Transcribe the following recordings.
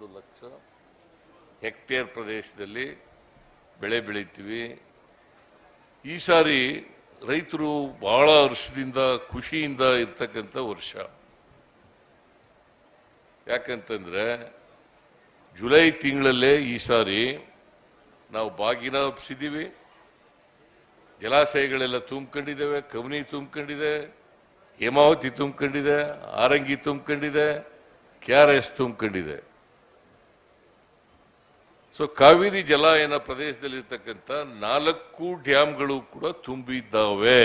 ಮೂವತ್ತೆರಡು ಲಕ್ಷ. ಹೆಕ್ಟೇರ್ ಪ್ರದೇಶದಲ್ಲಿ ಬೆಳೆ ಬೆಳಿತೀವಿ. ಈ ಸಾರಿ ರೈತರು ಬಹಳ ವರ್ಷದಿಂದ ಖುಷಿಯಿಂದ ಇರ್ತಕ್ಕಂಥ ವರ್ಷ. ಯಾಕಂತಂದ್ರೆ ಜುಲೈ ತಿಂಗಳಲ್ಲೇ ಈ ಸಾರಿ ನಾವು ಬಾಗಿನ ಹಬ್ಸಿದೀವಿ ಜಲಾಶಯಗಳೆಲ್ಲ ತುಂಬ್ಕೊಂಡಿದ್ದೇವೆ, ಕವನಿ ತುಂಬಿಕೊಂಡಿದೆ, ಹೇಮಾವತಿ ತುಂಬಿಕೊಂಡಿದೆ, ಆರಂಗಿ ತುಂಬಿಕೊಂಡಿದೆ, ಕೆ ಆರ್ ಎಸ್ ತುಂಬಿಕೊಂಡಿದೆ. ಸೊ ಕಾವೇರಿ ಜಲಾಯನ ಪ್ರದೇಶದಲ್ಲಿರ್ತಕ್ಕಂಥ ನಾಲ್ಕು ಡ್ಯಾಮ್ಗಳು ಕೂಡ ತುಂಬಿದ್ದಾವೆ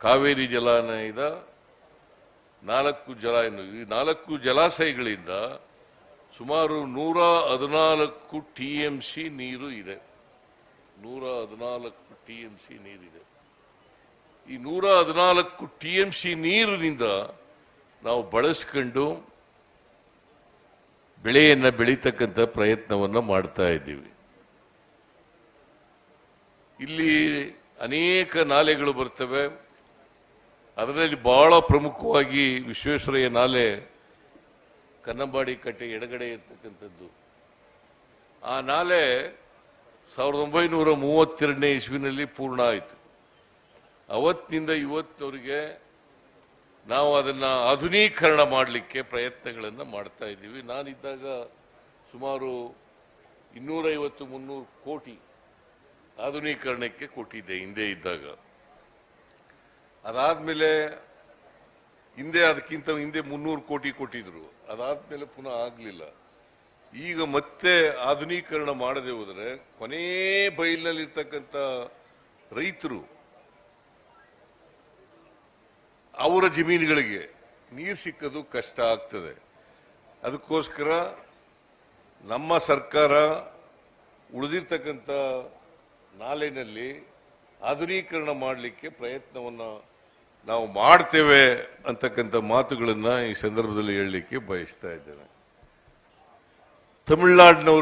ಕಾವೇರಿ ಜಲಾನಯದ ನಾಲ್ಕು ಜಲಾಯನ ಈ ನಾಲ್ಕು ಜಲಾಶಯಗಳಿಂದ ಸುಮಾರು ನೂರ ಹದಿನಾಲ್ಕು ಟಿ ಎಂ ಸಿ ನೀರು ಇದೆ ನೂರ ಹದಿನಾಲ್ಕು ಟಿ ಎಂ ಸಿ ನೀರಿದೆ ಈ ನೂರ ಹದಿನಾಲ್ಕು ಟಿ ಎಂ ಸಿ ನೀರಿನಿಂದ ನಾವು ಬಳಸ್ಕೊಂಡು ಬೆಳೆಯನ್ನ ಬೆಳೀತಕ್ಕಂಥ ಪ್ರಯತ್ನವನ್ನು ಮಾಡ್ತಾ ಇದ್ದೀವಿ. ಇಲ್ಲಿ ಅನೇಕ ನಾಲೆಗಳು ಬರ್ತವೆ. ಅದರಲ್ಲಿ ಬಹಳ ಪ್ರಮುಖವಾಗಿ ವಿಶ್ವೇಶ್ವರಯ್ಯ ನಾಲೆ ಕನ್ನಂಬಾಡಿ ಕಟ್ಟೆ ಎಡಗಡೆ ಇರ್ತಕ್ಕಂಥದ್ದು. ಆ ನಾಲೆ ಸಾವಿರದ ಒಂಬೈನೂರ ಮೂವತ್ತೆರಡನೇ ಇಸ್ವಿನಲ್ಲಿ ಪೂರ್ಣ ಆಯಿತು. ಅವತ್ತಿನಿಂದ ಇವತ್ತಿನವರೆಗೆ ನಾವು ಅದನ್ನು ಆಧುನೀಕರಣ ಮಾಡಲಿಕ್ಕೆ ಪ್ರಯತ್ನಗಳನ್ನು ಮಾಡ್ತಾ ಇದ್ದೀವಿ. ನಾನಿದ್ದಾಗ ಸುಮಾರು ಇನ್ನೂರೈವತ್ತು ಮುನ್ನೂರು ಕೋಟಿ ಆಧುನೀಕರಣಕ್ಕೆ ಕೊಟ್ಟಿದ್ದೆ ಹಿಂದೆ ಇದ್ದಾಗ. ಅದಾದ್ಮೇಲೆ ಹಿಂದೆ ಅದಕ್ಕಿಂತ ಹಿಂದೆ ಮುನ್ನೂರು ಕೋಟಿ ಕೊಟ್ಟಿದ್ರು. ಅದಾದ್ಮೇಲೆ ಪುನಃ ಆಗಲಿಲ್ಲ. ಈಗ ಮತ್ತೆ ಆಧುನೀಕರಣ ಮಾಡದೆ ಹೋದರೆ ಕೊನೇ ಬೈಲಿನಲ್ಲಿರ್ತಕ್ಕಂಥ ರೈತರು ಅವರ ಜಮೀನುಗಳಿಗೆ ನೀರು ಸಿಕ್ಕದು ಕಷ್ಟ ಆಗ್ತದೆ. ಅದಕ್ಕೋಸ್ಕರ ನಮ್ಮ ಸರ್ಕಾರ ಉಳಿದಿರ್ತಕ್ಕಂಥ ನಾಲೆನಲ್ಲಿ ಆಧುನೀಕರಣ ಮಾಡಲಿಕ್ಕೆ ಪ್ರಯತ್ನವನ್ನ ನಾವು ಮಾಡ್ತೇವೆ ಅಂತಕ್ಕಂಥ ಮಾತುಗಳನ್ನು ಈ ಸಂದರ್ಭದಲ್ಲಿ ಹೇಳಲಿಕ್ಕೆ ಬಯಸ್ತಾ ಇದ್ದೇನೆ. ತಮಿಳುನಾಡಿನವರು